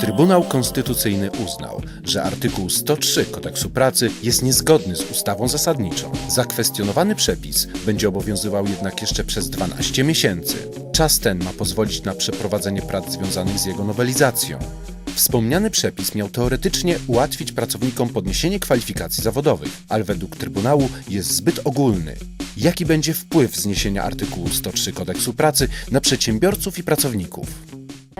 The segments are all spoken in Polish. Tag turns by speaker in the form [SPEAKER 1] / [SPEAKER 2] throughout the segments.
[SPEAKER 1] Trybunał Konstytucyjny uznał, że artykuł 103 Kodeksu Pracy jest niezgodny z ustawą zasadniczą. Zakwestionowany przepis będzie obowiązywał jednak jeszcze przez 12 miesięcy. Czas ten ma pozwolić na przeprowadzenie prac związanych z jego nowelizacją. Wspomniany przepis miał teoretycznie ułatwić pracownikom podniesienie kwalifikacji zawodowych, ale według Trybunału jest zbyt ogólny. Jaki będzie wpływ zniesienia artykułu 103 Kodeksu Pracy na przedsiębiorców i pracowników?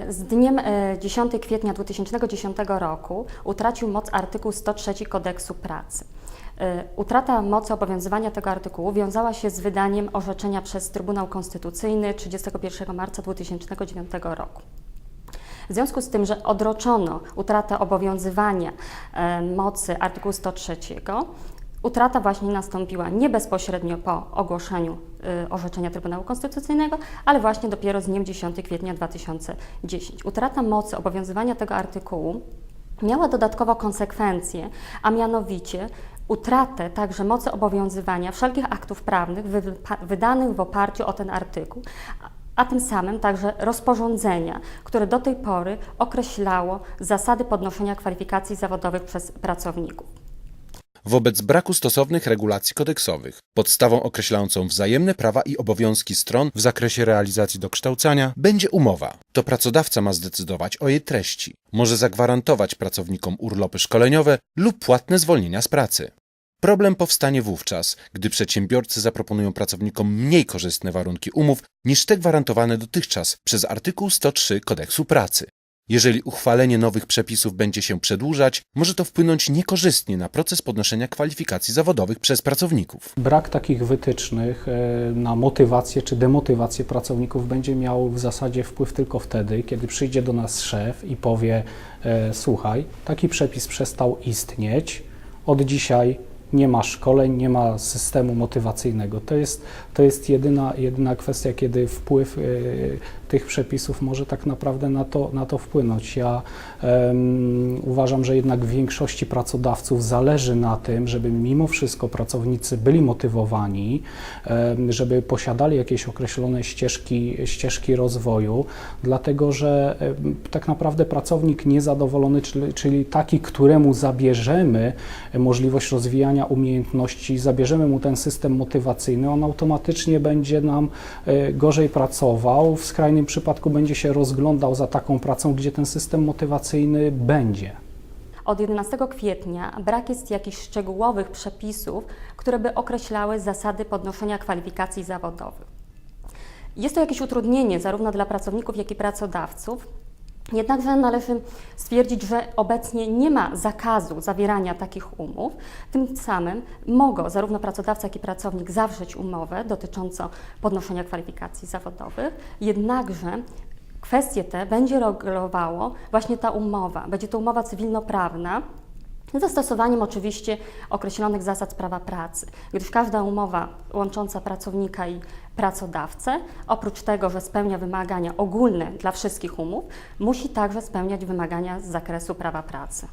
[SPEAKER 2] Z dniem e, 10 kwietnia 2010 roku utracił moc artykuł 103 Kodeksu Pracy. E, Utrata mocy obowiązywania tego artykułu wiązała się z wydaniem orzeczenia przez Trybunał Konstytucyjny 31 marca 2009 roku. W związku z tym, że odroczono utratę obowiązywania e, mocy artykułu 103, utrata właśnie nastąpiła nie bezpośrednio po ogłoszeniu e, orzeczenia Trybunału Konstytucyjnego, ale właśnie dopiero z dniem 10 kwietnia 2010. Utrata mocy obowiązywania tego artykułu miała dodatkowo konsekwencje, a mianowicie utratę także mocy obowiązywania wszelkich aktów prawnych wy- wydanych w oparciu o ten artykuł, a tym samym także rozporządzenia, które do tej pory określało zasady podnoszenia kwalifikacji zawodowych przez pracowników.
[SPEAKER 1] Wobec braku stosownych regulacji kodeksowych, podstawą określającą wzajemne prawa i obowiązki stron w zakresie realizacji dokształcania będzie umowa. To pracodawca ma zdecydować o jej treści. Może zagwarantować pracownikom urlopy szkoleniowe lub płatne zwolnienia z pracy. Problem powstanie wówczas, gdy przedsiębiorcy zaproponują pracownikom mniej korzystne warunki umów niż te gwarantowane dotychczas przez artykuł 103 Kodeksu Pracy. Jeżeli uchwalenie nowych przepisów będzie się przedłużać, może to wpłynąć niekorzystnie na proces podnoszenia kwalifikacji zawodowych przez pracowników.
[SPEAKER 3] Brak takich wytycznych e, na motywację czy demotywację pracowników będzie miał w zasadzie wpływ tylko wtedy, kiedy przyjdzie do nas szef i powie: e, Słuchaj, taki przepis przestał istnieć, od dzisiaj nie ma szkoleń, nie ma systemu motywacyjnego. To jest, to jest jedyna, jedyna kwestia, kiedy wpływ e, tych przepisów może tak naprawdę na to, na to wpłynąć. Ja em, uważam, że jednak w większości pracodawców zależy na tym, żeby mimo wszystko pracownicy byli motywowani, em, żeby posiadali jakieś określone ścieżki, ścieżki rozwoju, dlatego że em, tak naprawdę pracownik niezadowolony, czyli, czyli taki, któremu zabierzemy możliwość rozwijania umiejętności, zabierzemy mu ten system motywacyjny, on automatycznie będzie nam e, gorzej pracował, w skrajnym przypadku będzie się rozglądał za taką pracą, gdzie ten system motywacyjny będzie.
[SPEAKER 2] Od 11 kwietnia brak jest jakichś szczegółowych przepisów, które by określały zasady podnoszenia kwalifikacji zawodowych. Jest to jakieś utrudnienie zarówno dla pracowników, jak i pracodawców. Jednakże należy stwierdzić, że obecnie nie ma zakazu zawierania takich umów. Tym samym mogą zarówno pracodawca, jak i pracownik zawrzeć umowę dotyczącą podnoszenia kwalifikacji zawodowych. Jednakże kwestie te będzie regulowało właśnie ta umowa. Będzie to umowa cywilnoprawna, zastosowaniem oczywiście określonych zasad prawa pracy, gdyż każda umowa łącząca pracownika i pracodawcę, oprócz tego, że spełnia wymagania ogólne dla wszystkich umów, musi także spełniać wymagania z zakresu prawa pracy.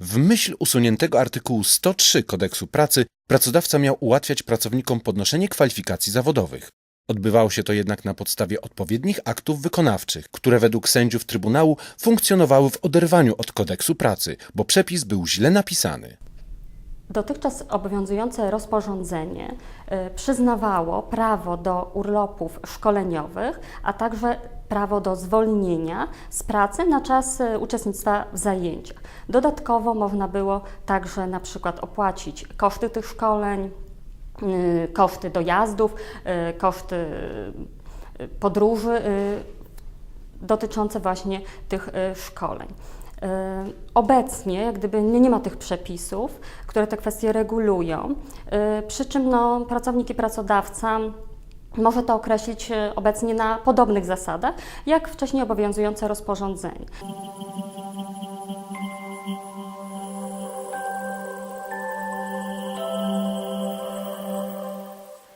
[SPEAKER 1] W myśl usuniętego artykułu 103 Kodeksu Pracy pracodawca miał ułatwiać pracownikom podnoszenie kwalifikacji zawodowych. Odbywało się to jednak na podstawie odpowiednich aktów wykonawczych, które według sędziów Trybunału funkcjonowały w oderwaniu od Kodeksu Pracy, bo przepis był źle napisany.
[SPEAKER 2] Dotychczas obowiązujące rozporządzenie y, przyznawało prawo do urlopów szkoleniowych, a także prawo do zwolnienia z pracy na czas y, uczestnictwa w zajęciach. Dodatkowo można było także na przykład opłacić koszty tych szkoleń, koszty dojazdów, y, koszty y, podróży y, dotyczące właśnie tych y, szkoleń. Y, Obecnie, jak gdyby nie, nie ma tych przepisów, które te kwestie regulują, y, przy czym no, pracownik i pracodawca może to określić y, obecnie na podobnych zasadach, jak wcześniej obowiązujące rozporządzenie.